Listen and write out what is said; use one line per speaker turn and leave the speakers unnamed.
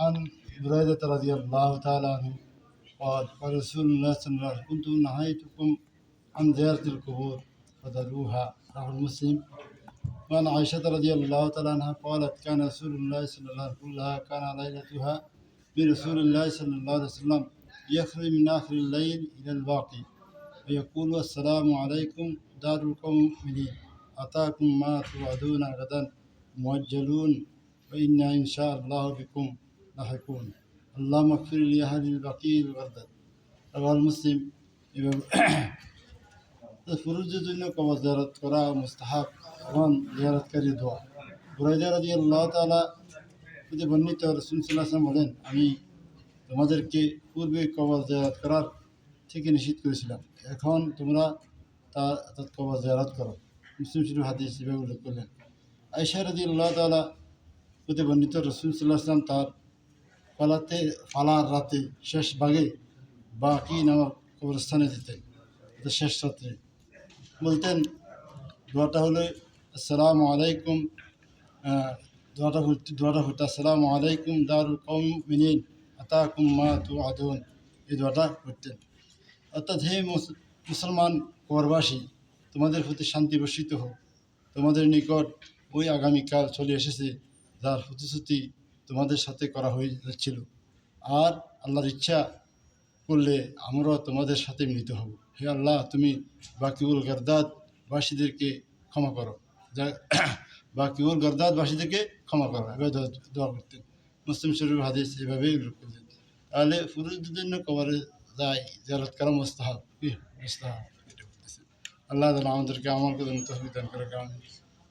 عن بريدة رضي الله تعالى عنه قال قال رسول الله صلى الله عليه وسلم كنت نهيتكم عن زيارة القبور فذروها. رواه مسلم. وعن عائشة رضي الله تعالى عنها قالت كان رسول الله صلى الله عليه وسلم كان ليلتها برسول الله صلى الله عليه وسلم يخرج من آخر الليل إلى الباقي ويقول السلام عليكم دار القوم المؤمنين أتاكم ما توعدون غدا مؤجلون وإنا إن شاء الله بكم لاحقون اللهم اغفر لي أهل البقيع الغردد رواه মুসলিম এবং ফুরুজের জন্য কবর জিয়ারত করা মুস্তাহাব এবং জিয়ারতকারী দোয়া বুরাইদা রাজি আল্লাহ তালা যদি বর্ণিত রসুল সাল্লাহাম বলেন আমি তোমাদেরকে পূর্বে কবর জিয়ারত করার থেকে নিষিদ্ধ করেছিলাম এখন তোমরা তা অর্থাৎ কবর জিয়ারত করো মুসলিম শরীফ হাদিস হিসেবে উল্লেখ করলেন আয়সা রাজি আল্লাহ তালা প্রতি বর্ণিত রসুল সাল্লাহ আসলাম তার পালাতে ফালার রাতে শেষ ভাগে বাকি নামক কবরস্থানে দিতেন। শেষ রাত্রে। বলতেন, দোয়াটা হলো, আসসালামু আলাইকুম। দোয়াটা দোয়াটা হতো আসসালামু আলাইকুম দারুল কৌম মিনিন আতাকুম মা তু আদুন এই দোয়াটা করতেন। অর্থাৎ, হে মুসলমান করবাসী, তোমাদের প্রতি শান্তি বর্ষিত হোক। তোমাদের নিকট ওই আগামীকাল চলে এসেছে যার প্রতিশ্রুতি তোমাদের সাথে করা হয়েছিল আর আল্লাহর ইচ্ছা করলে আমরাও তোমাদের সাথে মিলিত হব। হে আল্লাহ, তুমি বাকিউল গরদাদ বাসীদেরকে ক্ষমা করো। যা বাকিউল গরদাদ বাসীদেরকে ক্ষমা করো। এভাবে দোয়া- করতেন। মুসলিম শরীফ হাদিস এভাবেই উল্লেখ করতেন। তাহলে ফুরুজদের জন্য কবরে যায় জারত করা মোস্তাহাব। মোস্তাহাব? আল্লাহ তালা আমাদেরকে আমার দান করে। কারণ